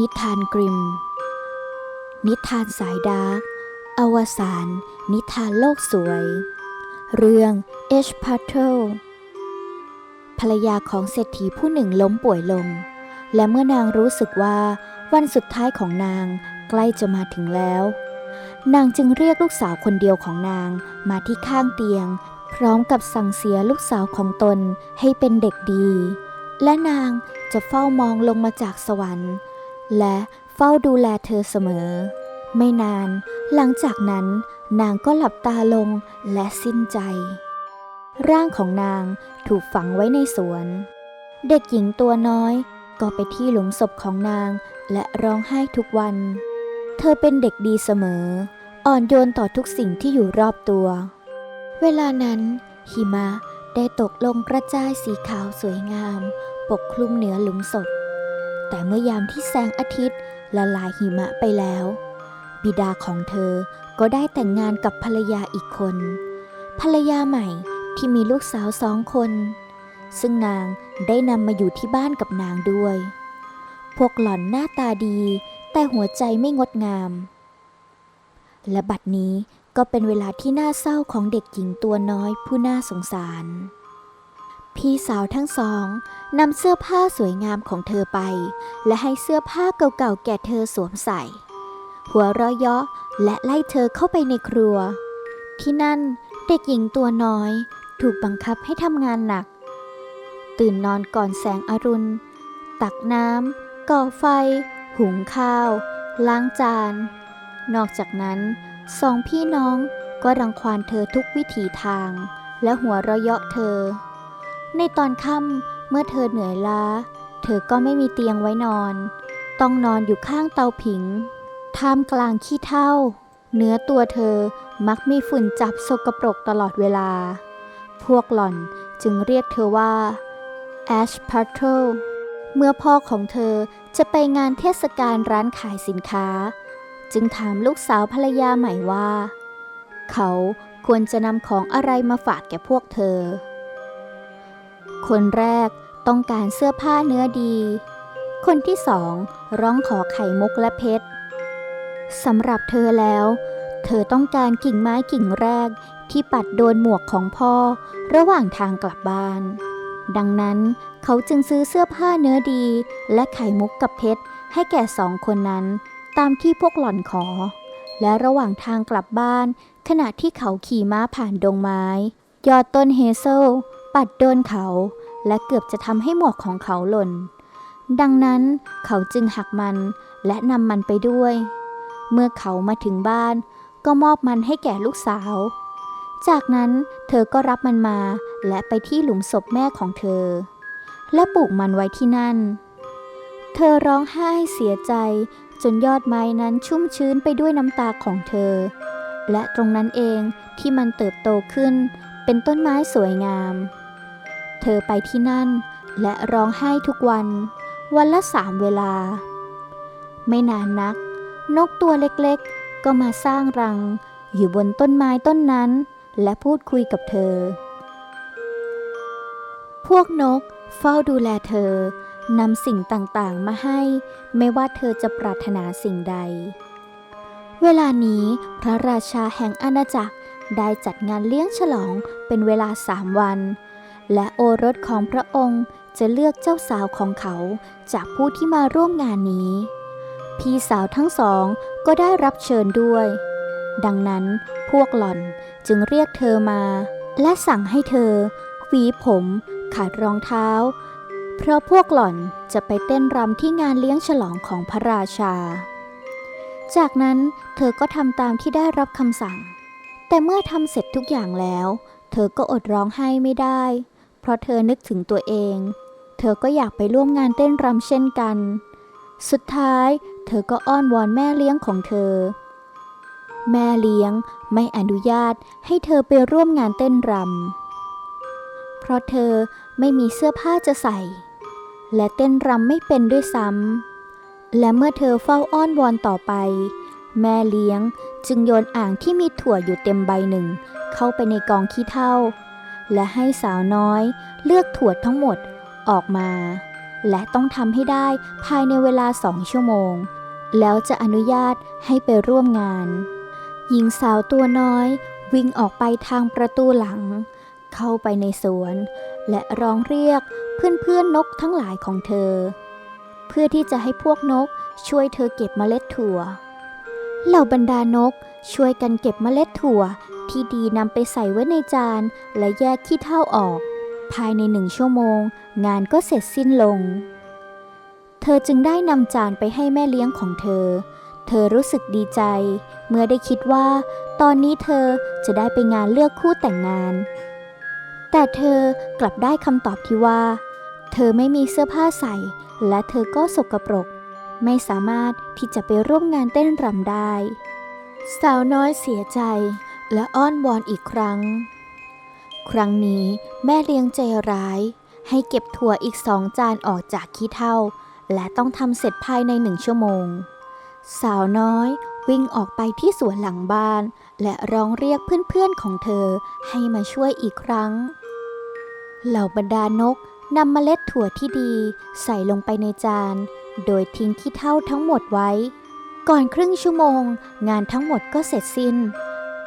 นิทานกริม นิทานสายดาร์ก อวสาน นิทานโลกสวย เรื่องเอชพาเทลภรรยาของเศรษฐีผู้หนึ่งล้มป่วยลง และเมื่อนางรู้สึกว่าวันสุดท้ายของนางใกล้จะมาถึงแล้ว นางจึงเรียกลูกสาวคนเดียวของนางมาที่ข้างเตียง พร้อมกับสั่งเสียลูกสาวของตนให้เป็นเด็กดี และนางจะเฝ้ามองลงมาจากสวรรค์ และเฝ้าดูแลเธอเสมอ ไม่นาน หลังจากนั้นนางก็หลับตาลงและสิ้นใจ ร่างของนางถูกฝังไว้ในสวน เด็กหญิงตัวน้อยก็ไปที่หลุมศพของนางและร้องไห้ทุกวัน เธอเป็นเด็กดีเสมอ อ่อนโยนต่อทุกสิ่งที่อยู่รอบตัว เวลานั้น หิมะได้ตกลงกระจายสีขาวสวยงาม ปกคลุมเหนือหลุมศพ แต่เมื่อยามที่แสงอาทิตย์ละลายหิมะไปแล้ว บิดาของเธอก็ได้แต่งงานกับภรรยาอีกคน ภรรยาใหม่ที่มีลูกสาวสองคน ซึ่งนางได้นำมาอยู่ที่บ้านกับนางด้วย พวกหล่อนหน้าตาดี แต่หัวใจไม่งดงาม และบัดนี้ก็เป็นเวลาที่น่าเศร้าของเด็กหญิงตัวน้อยผู้น่าสงสาร พี่สาวทั้งสองนำเสื้อผ้าสวยงามของเธอไป และให้เสื้อผ้าเก่าๆแก่เธอสวมใส่ หัวเราะเยาะและไล่เธอเข้าไปในครัว ที่นั่นเด็กหญิงตัวน้อย ถูกบังคับให้ทำงานหนัก ตื่นนอนก่อนแสงอรุณ ตักน้ำก่อไฟ หุงข้าว ล้างจาน นอกจากนั้นสองพี่น้องก็รังควานเธอทุกวิถีทาง และหัวเราะเยาะเธอ ในตอนค่ำเมื่อเธอเหนื่อยล้า เธอก็ไม่มีเตียงไว้นอน ต้องนอนอยู่ข้างเตาผิง ท่ามกลางขี้เถ้าเนื้อตัวเธอมักมีฝุ่นจับสกปรกตลอดเวลา พวกหล่อนจึงเรียกเธอว่า Ash p a t r o เมื่อพ่อของเธอจะไปงานเทศกาลร้านขายสินค้า จึงถามลูกสาวภรรยาใหม่ว่า เขาควรจะนำของอะไรมาฝากแก่พวกเธอ คนแรกต้องการเสื้อผ้าเนื้อดี คนที่สองร้องขอไข่มุกและเพชรสำหรับเธอแล้ว เธอต้องการกิ่งไม้กิ่งแรกที่ปัดโดนหมวกของพ่อระหว่างทางกลับบ้าน ดังนั้นเขาจึงซื้อเสื้อผ้าเนื้อดีและไข่มุกกับเพชรให้แก่สองคนนั้นตามที่พวกหล่อนขอ และระหว่างทางกลับบ้าน ขณะที่เขาขี่ม้าผ่านดงไม้ ยอดต้นเฮเซล ปัดโดนเขาและเกือบจะทำให้หมวกของเขาหล่น ดังนั้นเขาจึงหักมันและนำมันไปด้วย เมื่อเขามาถึงบ้าน ก็มอบมันให้แก่ลูกสาว จากนั้นเธอก็รับมันมาและไปที่หลุมศพแม่ของเธอ และปลูกมันไว้ที่นั่น เธอร้องไห้เสียใจจนยอดไม้นั้นชุ่มชื้นไปด้วยน้ำตาของเธอ และตรงนั้นเองที่มันเติบโตขึ้นเป็นต้นไม้สวยงาม เธอไปที่นั่น และร้องไห้ทุกวัน วันละสามเวลา ไม่นานนัก นกตัวเล็กๆ ก็มาสร้างรัง อยู่บนต้นไม้ต้นนั้น และพูดคุยกับเธอ พวกนกเฝ้าดูแลเธอนำสิ่งต่างๆ มาให้ ไม่ว่าเธอจะปรารถนาสิ่งใด เวลานี้พระราชาแห่งอาณาจักรได้จัดงานเลี้ยงฉลองเป็นเวลาสามวัน และโอรสของพระองค์จะเลือกเจ้าสาวของเขาจากผู้ที่มาร่วมงานนี้ พี่สาวทั้งสองก็ได้รับเชิญด้วย ดังนั้นพวกหล่อนจึงเรียกเธอมา และสั่งให้เธอหวีผมขาดรองเท้า เพราะพวกหล่อนจะไปเต้นรำที่งานเลี้ยงฉลองของพระราชา จากนั้นเธอก็ทำตามที่ได้รับคำสั่ง แต่เมื่อทำเสร็จทุกอย่างแล้ว เธอก็อดร้องไห้ไม่ได้ เพราะเธอนึกถึงตัวเอง เธอก็อยากไปร่วมงานเต้นรำเช่นกัน สุดท้าย เธอก็อ้อนวอนแม่เลี้ยงของเธอ แม่เลี้ยงไม่อนุญาตให้เธอไปร่วมงานเต้นรำ เพราะเธอไม่มีเสื้อผ้าจะใส่ และเต้นรำไม่เป็นด้วยซ้ำ และเมื่อเธอเฝ้าอ้อนวอนต่อไป แม่เลี้ยงจึงโยนอ่างที่มีถั่วอยู่เต็มใบหนึ่ง เข้าไปในกองขี้เถ้า และให้สาวน้อยเลือกถั่วทั้งหมดออกมา และต้องทำให้ได้ภายในเวลาสองชั่วโมง แล้วจะอนุญาตให้ไปร่วมงาน หญิงสาวตัวน้อยวิ่งออกไปทางประตูหลัง เข้าไปในสวน และร้องเรียกเพื่อนๆนกทั้งหลายของเธอ เพื่อที่จะให้พวกนกช่วยเธอเก็บเมล็ดถั่ว เหล่าบรรดานกช่วยกันเก็บเมล็ดถั่วที่ดีนำไปใส่ไว้ในจาน และแยกขี้เถ้าออก ภายในหนึ่งชั่วโมง งานก็เสร็จสิ้นลง เธอจึงได้นำจานไปให้แม่เลี้ยงของเธอ เธอรู้สึกดีใจ เมื่อได้คิดว่า ตอนนี้เธอจะได้ไปงานเลือกคู่แต่งงาน แต่เธอกลับได้คำตอบที่ว่า เธอไม่มีเสื้อผ้าใส่ และเธอก็สกปรก ไม่สามารถที่จะไปร่วมงานเต้นรำได้ สาวน้อยเสียใจและอ้อนวอนอีกครั้ง ครั้งนี้แม่เลี้ยงใจร้าย ให้เก็บถั่วอีกสองจานออกจากขี้เถ้า และต้องทำเสร็จภายในหนึ่งชั่วโมง สาวน้อยวิ่งออกไปที่สวนหลังบ้าน และร้องเรียกเพื่อนๆของเธอให้มาช่วยอีกครั้ง เหล่าบรรดานกนำเมล็ดถั่วที่ดีใส่ลงไปในจาน โดยทิ้งขี้เถ้าทั้งหมดไว้ ก่อนครึ่งชั่วโมง งานทั้งหมดก็เสร็จสิ้น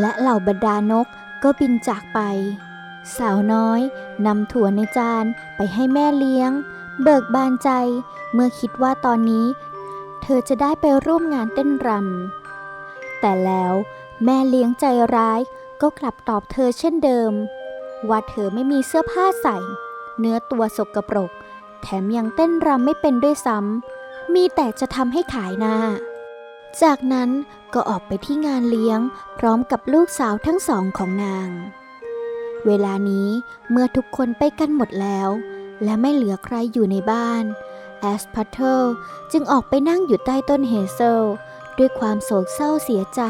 และเหล่าบรรดานกก็บินจากไป สาวน้อยนำถั่วในจานไปให้แม่เลี้ยง เบิกบานใจ เมื่อคิดว่าตอนนี้ เธอจะได้ไปร่วมงานเต้นรำแต่แล้วแม่เลี้ยงใจร้ายก็กลับตอบเธอเช่นเดิม ว่าเธอไม่มีเสื้อผ้าใส่ เนื้อตัวสกปรก แถมยังเต้นรำไม่เป็นด้วยซ้ำ มีแต่จะทำให้ขายหน้า จากนั้นก็ออกไปที่งานเลี้ยง พร้อมกับลูกสาวทั้งสองของนาง เวลานี้เมื่อทุกคนไปกันหมดแล้ว และไม่เหลือใครอยู่ในบ้านแอสพาเทลจึงออกไปนั่งอยู่ใต้ต้นเฮเซลด้วยความโศกเศร้าเสียใจ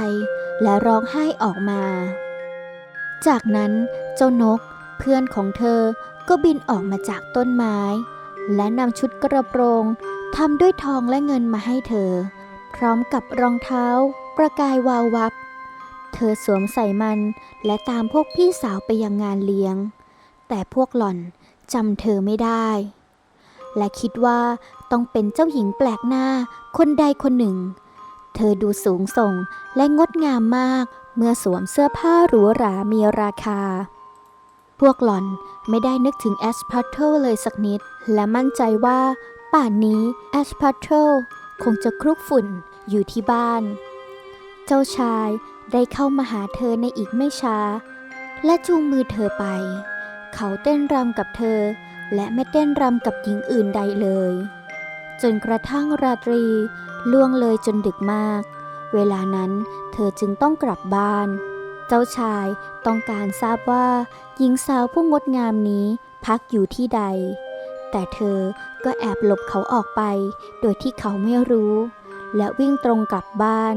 และร้องไห้ออกมา จากนั้นเจ้านกเพื่อนของเธอก็บินออกมาจากต้นไม้ และนำชุดกระโปรงทำด้วยทองและเงินมาให้เธอ พร้อมกับรองเท้า ประกายวาววับ เธอสวมใส่มันและตามพวกพี่สาวไปยังงานเลี้ยง แต่พวกหล่อนจำเธอไม่ได้ และคิดว่าต้องเป็นเจ้าหญิงแปลกหน้าคนใดคนหนึ่ง เธอดูสูงส่งและงดงามมากเมื่อสวมเสื้อผ้าหรูหรามีราคา พวกหล่อนไม่ได้นึกถึงแอสพาร์เทลเลยสักนิด และมั่นใจว่า ป่านนี้แอสพาร์เทลคงจะคลุกฝุ่นอยู่ที่บ้าน เจ้าชายได้เข้ามาหาเธอในอีกไม่ช้า และจูงมือเธอไป เขาเต้นรำกับเธอ และไม่เต้นรำกับหญิงอื่นใดเลย จนกระทั่งราตรีล่วงเลยจนดึกมาก เวลานั้นเธอจึงต้องกลับบ้าน เจ้าชายต้องการทราบว่า หญิงสาวผู้งดงามนี้พักอยู่ที่ใด แต่เธอก็แอบหลบเขาออกไป โดยที่เขาไม่รู้ และวิ่งตรงกลับบ้าน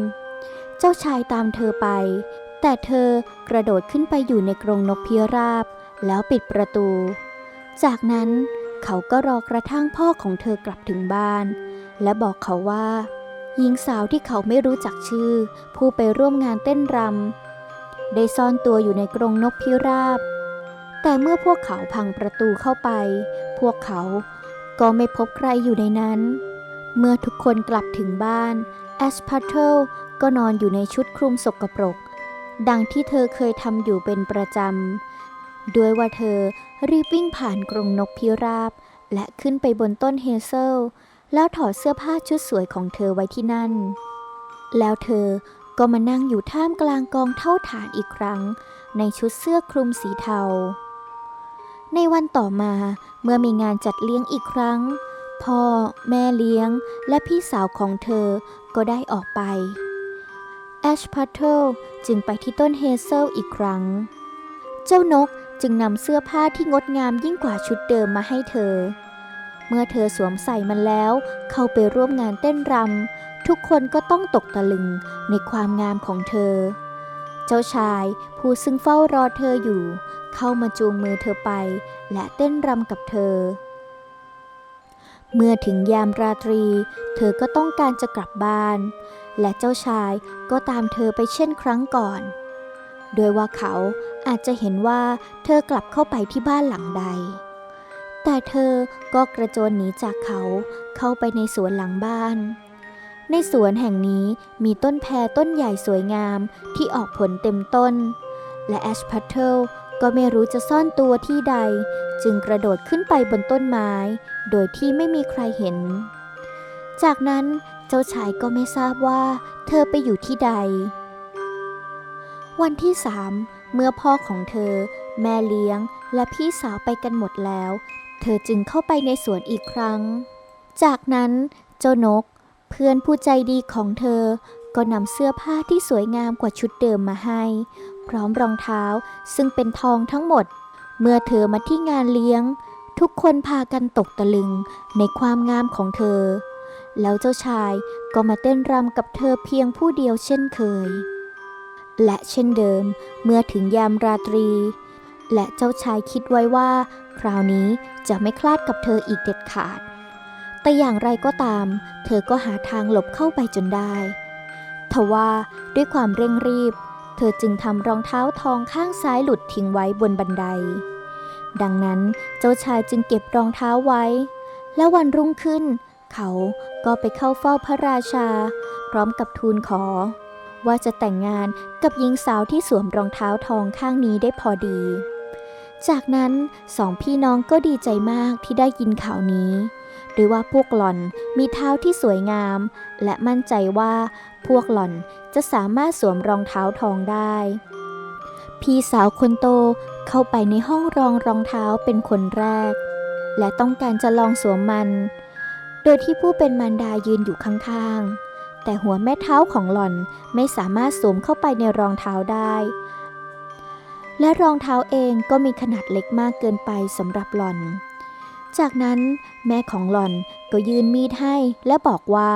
เจ้าชายตามเธอไป แต่เธอกระโดดขึ้นไปอยู่ในกรงนกพิราบ แล้วปิดประตู จากนั้นเขาก็รอกระทั่งพ่อของเธอกลับถึงบ้าน และบอกเขาว่า หญิงสาวที่เขาไม่รู้จักชื่อ ผู้ไปร่วมงานเต้นรำ ได้ซ่อนตัวอยู่ในกรงนกพิราบ แต่เมื่อพวกเขาพังประตูเข้าไป พวกเขาก็ไม่พบใครอยู่ในนั้น เมื่อทุกคนกลับถึงบ้านแอสพาเทลก็นอนอยู่ในชุดคลุมสกปรก ดังที่เธอเคยทำอยู่เป็นประจำ ด้วยว่าเธอรีบวิ่งผ่านกรงนกพิราบ และขึ้นไปบนต้นเฮเซลแล้วถอดเสื้อผ้าชุดสวยของเธอไว้ที่นั่น แล้วเธอ ก็มานั่งอยู่ท่ามกลางกองเท่าฐานอีกครั้ง ในชุดเสื้อคลุมสีเทา ในวันต่อมาเมื่อมีงานจัดเลี้ยงอีกครั้ง พ่อ แม่เลี้ยง และพี่สาวของเธอก็ได้ออกไปแอชพาเทลจึงไปที่ต้นเฮเซลอีกครั้ง เจ้านกจึงนำเสื้อผ้าที่งดงามยิ่งกว่าชุดเดิมมาให้เธอ เมื่อเธอสวมใส่มันแล้ว เข้าไปร่วมงานเต้นรำทุกคนก็ต้องตกตะลึงในความงามของเธอ เจ้าชายผู้ซึ่งเฝ้ารอเธออยู่ เข้ามาจูงมือเธอไป และเต้นรำกับเธอ เมื่อถึงยามราตรี เธอก็ต้องการจะกลับบ้าน และเจ้าชายก็ตามเธอไปเช่นครั้งก่อน โดยว่าเขาอาจจะเห็นว่าเธอกลับเข้าไปที่บ้านหลังใด แต่เธอก็กระโจนหนีจากเขาเข้าไปในสวนหลังบ้าน ในสวนแห่งนี้มีต้นแพรต้นใหญ่สวยงามที่ออกผลเต็มต้น และแอชพัตเทิลก็ไม่รู้จะซ่อนตัวที่ใด จึงกระโดดขึ้นไปบนต้นไม้ โดยที่ไม่มีใครเห็น จากนั้นเจ้าชายก็ไม่ทราบว่าเธอไปอยู่ที่ใด วันที่สามเมื่อพ่อของเธอ แม่เลี้ยงและพี่สาวไปกันหมดแล้ว เธอจึงเข้าไปในสวนอีกครั้ง จากนั้นเจ้านก เพื่อนผู้ใจดีของเธอ ก็นำเสื้อผ้าที่สวยงามกว่าชุดเดิมมาให้ พร้อมรองเท้าซึ่งเป็นทองทั้งหมด เมื่อเธอมาที่งานเลี้ยง ทุกคนพากันตกตะลึงในความงามของเธอ แล้วเจ้าชายก็มาเต้นรำกับเธอเพียงผู้เดียวเช่นเคย และเช่นเดิม เมื่อถึงยามราตรี และเจ้าชายคิดไว้ว่า คราวนี้จะไม่คลาดกับเธออีกเด็ดขาด แต่อย่างไรก็ตาม เธอก็หาทางหลบเข้าไปจนได้ทว่าด้วยความเร่งรีบ เธอจึงทำรองเท้าทองข้างซ้ายหลุดทิ้งไว้บนบันได ดังนั้นเจ้าชายจึงเก็บรองเท้าไว้ และวันรุ่งขึ้น เขาก็ไปเข้าเฝ้าพระราชา พร้อมกับทูลขอ ว่าจะแต่งงานกับหญิงสาวที่สวมรองเท้าทองข้างนี้ได้พอดี จากนั้นสองพี่น้องก็ดีใจมากที่ได้ยินข่าวนี้ด้วยว่าพวกหล่อนมีเท้าที่สวยงาม และมั่นใจว่าพวกหล่อนจะสามารถสวมรองเท้าทองได้ พี่สาวคนโตเข้าไปในห้องรองรองเท้าเป็นคนแรก และต้องการจะลองสวมมัน โดยที่ผู้เป็นมารดายืนอยู่ข้างๆ แต่หัวแม่เท้าของหล่อนไม่สามารถสวมเข้าไปในรองเท้าได้ และรองเท้าเองก็มีขนาดเล็กมากเกินไปสำหรับหล่อน จากนั้นแม่ของหล่อนก็ยืนมีดให้และบอกว่า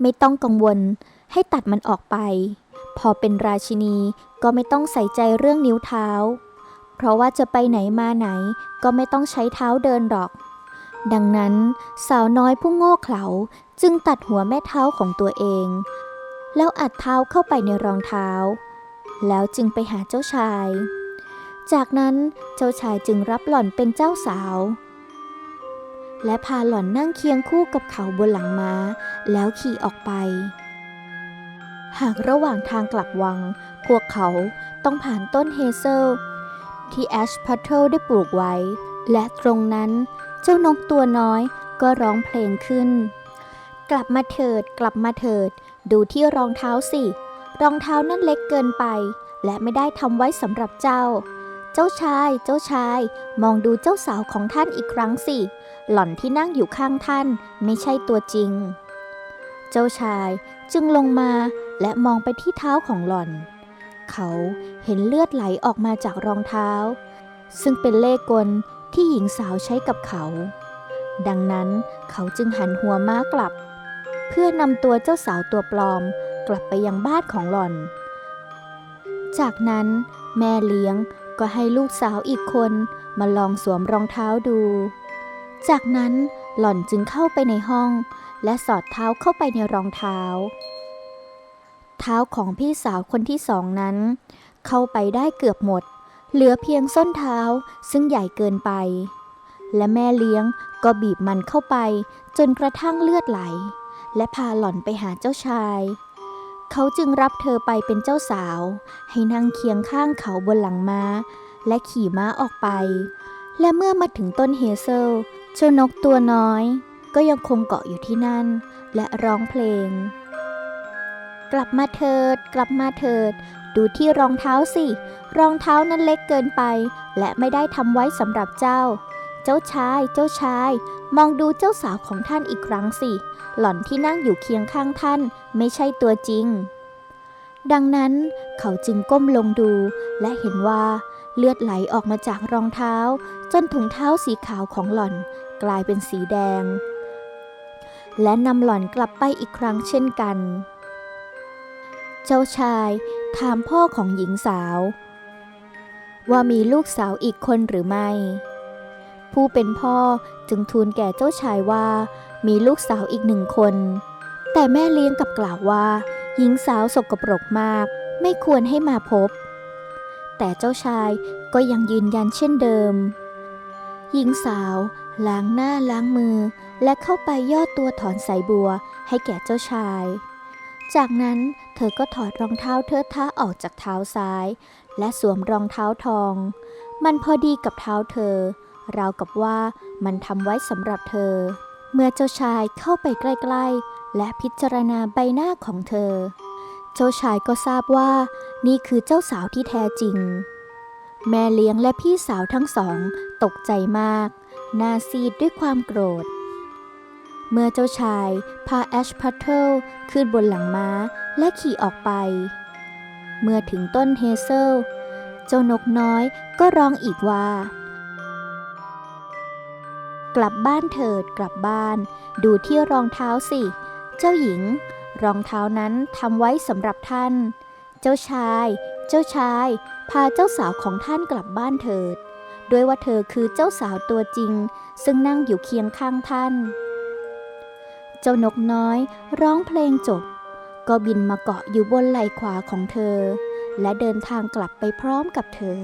ไม่ต้องกังวลให้ตัดมันออกไป พอเป็นราชินีก็ไม่ต้องใส่ใจเรื่องนิ้วเท้า เพราะว่าจะไปไหนมาไหนก็ไม่ต้องใช้เท้าเดินหรอก ดังนั้นสาวน้อยผู้โง่เขลาจึงตัดหัวแม่เท้าของตัวเอง แล้วอัดเท้าเข้าไปในรองเท้า แล้วจึงไปหาเจ้าชาย จากนั้นเจ้าชายจึงรับหล่อนเป็นเจ้าสาว และพาหล่อนนั่งเคียงคู่กับเขาบนหลังม้า แล้วขี่ออกไป หากระหว่างทางกลับวัง พวกเขาต้องผ่านต้นเฮเซลที่แอชพัตเทิลได้ปลูกไว้ และตรงนั้นเจ้านกตัวน้อยก็ร้องเพลงขึ้น กลับมาเถิด กลับมาเถิด ดูที่รองเท้าสิ รองเท้านั่นเล็กเกินไป และไม่ได้ทำไว้สำหรับเจ้า เจ้าชาย เจ้าชาย มองดูเจ้าสาวของท่านอีกครั้งสิ หล่อนที่นั่งอยู่ข้างท่านไม่ใช่ตัวจริง เจ้าชายจึงลงมาและมองไปที่เท้าของหล่อน เขาเห็นเลือดไหลออกมาจากรองเท้า ซึ่งเป็นเลขกลที่หญิงสาวใช้กับเขา ดังนั้นเขาจึงหันหัวม้ากลับ เพื่อนำตัวเจ้าสาวตัวปลอม กลับไปยังบ้านของหล่อน จากนั้นแม่เลี้ยงก็ให้ลูกสาวอีกคนมาลองสวมรองเท้าดู จากนั้นหล่อนจึงเข้าไปในห้อง และสอดเท้าเข้าไปในรองเท้า เท้าของพี่สาวคนที่สองนั้น เข้าไปได้เกือบหมด เหลือเพียงส้นเท้าซึ่งใหญ่เกินไป และแม่เลี้ยงก็บีบมันเข้าไปจนกระทั่งเลือดไหล และพาหล่อนไปหาเจ้าชาย เขาจึงรับเธอไปเป็นเจ้าสาว ให้นั่งเคียงข้างเขาบนหลังม้า และขี่ม้าออกไป และเมื่อมาถึงต้นเฮเซลเจ้านกตัวน้อย ก็ยังคงเกาะอยู่ที่นั่น และร้องเพลง กลับมาเถิด กลับมาเถิด ดูที่รองเท้าสิ รองเท้านั้นเล็กเกินไป และไม่ได้ทำไว้สำหรับเจ้า เจ้าชาย เจ้าชาย มองดูเจ้าสาวของท่านอีกครั้งสิ หล่อนที่นั่งอยู่เคียงข้างท่าน ไม่ใช่ตัวจริง ดังนั้นเขาจึงก้มลงดู และเห็นว่าเลือดไหลออกมาจากรองเท้า จนถุงเท้าสีขาวของหล่อน กลายเป็นสีแดง และนำหล่อนกลับไปอีกครั้งเช่นกัน เจ้าชายถามพ่อของหญิงสาว ว่ามีลูกสาวอีกคนหรือไม่ ผู้เป็นพ่อจึงทูลแก่เจ้าชายว่า มีลูกสาวอีกหนึ่งคน แต่แม่เลี้ยงกลับกล่าวว่า หญิงสาวสกปรกมาก ไม่ควรให้มาพบ แต่เจ้าชายก็ยังยืนยันเช่นเดิม หญิงสาวล้างหน้าล้างมือ และเข้าไปย่อตัวถอนสายบัวให้แก่เจ้าชาย จากนั้นเธอก็ถอดรองเท้าเทิดท้าออกจากเท้าซ้าย และสวมรองเท้าทอง มันพอดีกับเท้าเธอ ราวกับว่ามันทำไว้สำหรับเธอ เมื่อเจ้าชายเข้าไปใกล้ ๆ และพิจารณาใบหน้าของเธอ เจ้าชายก็ทราบว่า นี่คือเจ้าสาวที่แท้จริง แม่เลี้ยงและพี่สาวทั้งสองตกใจมาก หน้าซีดด้วยความโกรธ เมื่อเจ้าชายพาแอชพัตเทิลขึ้นบนหลังม้าและขี่ออกไป เมื่อถึงต้นเฮเซล เจ้านกน้อยก็ร้องอีกว่า กลับบ้านเถิดกลับบ้าน ดูที่รองเท้าสิ เจ้าหญิง รองเท้านั้นทำไว้สำหรับท่าน เจ้าชาย เจ้าชาย พาเจ้าสาวของท่านกลับบ้านเถิด ด้วยว่าเธอคือเจ้าสาวตัวจริง ซึ่งนั่งอยู่เคียงข้างท่าน เจ้านกน้อยร้องเพลงจบ ก็บินมาเกาะอยู่บนไหล่ขวาของเธอ และเดินทางกลับไปพร้อมกับเธอ